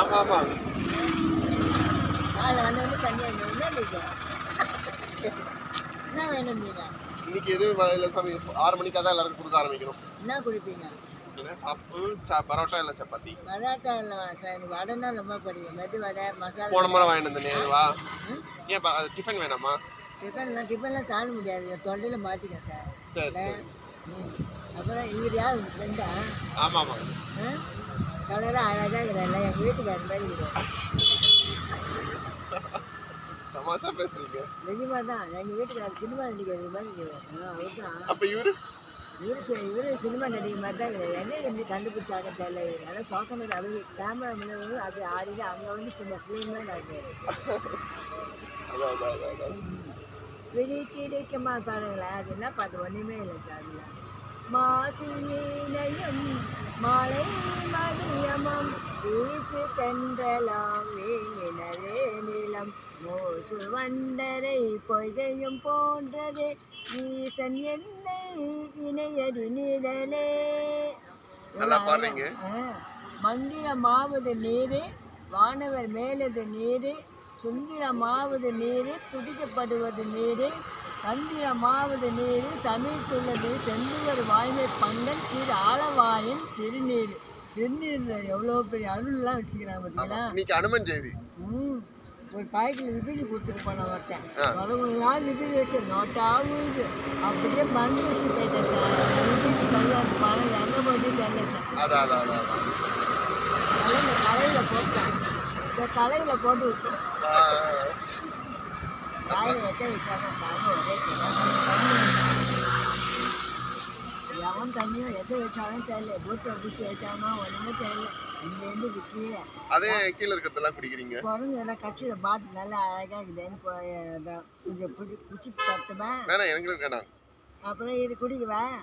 ஆமா ஆமா காலை வந்தவொடனே தண்ணி அடிக்கணும் என்ன வேணும் நீங்க? இன்னைக்கு எதுவும் இல்லை சாமி. ஆறு மணிக்கு தான் எல்லாருக்கும் கொடுக்க ஆரம்பிக்கணும். என்ன குடிப்பீங்க? சாப்பு பரோட்டா இல்லை சப்பாத்தி. பரோட்டா இல்லை சார். வடைன்னா ரொம்ப பிடிக்கும். மெது வடை மசாலா போன முறை வாங்கிட்டு வந்தேன் ம்? ஏன் அது டிஃபன் வேணாமா? டிஃபன்லாம் டிஃபன்லாம் தாழ முடியாது. தொண்டையில் மாட்டிக்கேன் சார். சரி. அப்புறம் இவர் யார் உங்கள் ஃப்ரெண்டா ஆமா ஆமா கலராக அழகாக இருக்கிறாள் எங்கள் வீட்டுக்காரர் மாதிரி தமாஷா பேசுறீங்க? நிஜமாக தான். எங்கள் வீட்டுக்காரர் சினிமா நடிக்கிறது மாதிரி இருக்கிறார் அவர் தான் அப்ப இவரு? இவரு இவரு சினிமா நடிகை மாதிரி தான் இருக்கிறார். என்ன எப்படி கண்டுபிடிச்சாங்க தெரியல. ஆனால் சோக்கனர் அப்படி கேமரா முன்னாடி அப்படி ஆடிட்டு அங்கே வந்து சும்மா அதான் அதான், அதான் விழி கிடைக்குமா பாருங்களேன். அது என்ன பார்த்து ஒன்றுமே இல்லை சார். அதில் மாசினேயம் மாலை மதியமம் வீசு தென்றலாம் வேணினரே நிலம் மோசு வண்டரை பொய்கையும் போன்றது ஈசன் என்னை இணையடி நிழலே நல்லா பாடுறீங்க. ஆ. மந்திரமாவது நீரு வானவர் மேலது நீரு சுந்திரமாவது நீரு துடிக்கப்படுவது நீரு தந்திரமாவது நீரு சமீட்டுள்ளது செந்துவர் வாய்மை பங்கன் திரு ஆலவாயின் திருநீர். திருநீர்ல எவ்வளோ பெரிய அருள்லாம் வச்சுக்கிறாங்க பார்த்தீங்களா? இன்னைக்கு அனுமன் ஜெயதி ம். ஒரு பாய்க்கில் விபூதி கொடுத்துட்டு போன ஒருத்தன். ஆ. வரவங்களாம் விபூதி வச்சு நோட்டா ஊது அப்படியே மண் வச்சு போயிட்டேன் விபூதி கல்யாணம் பணம் எங்கே அதான். அதெல்லாம் இந்த கலையில் போட்டேன். இந்த கலையில் போட்டு விட்டேன். வச்சாங்க தண்ணி ஒரே எவன் தண்ணியும் எதை வச்சாலும் தெரியல பூத்தை பூச்சி வச்சானோ ஒன்றுமே தெரியல இங்கேருந்து கீழே. அதே கீழே இருக்கிறதெல்லாம் குடிக்கிறீங்க? குரங்கு எல்லாம் கட்சியில் பார்த்து நல்லா அழகாக இருக்குதுன்னு கொஞ்சம் பிடி பிடிச்சி தட்டுவேன் வேணாம் எங்களுக்கு வேணாம். அப்புறம் இது குடிக்குவேன்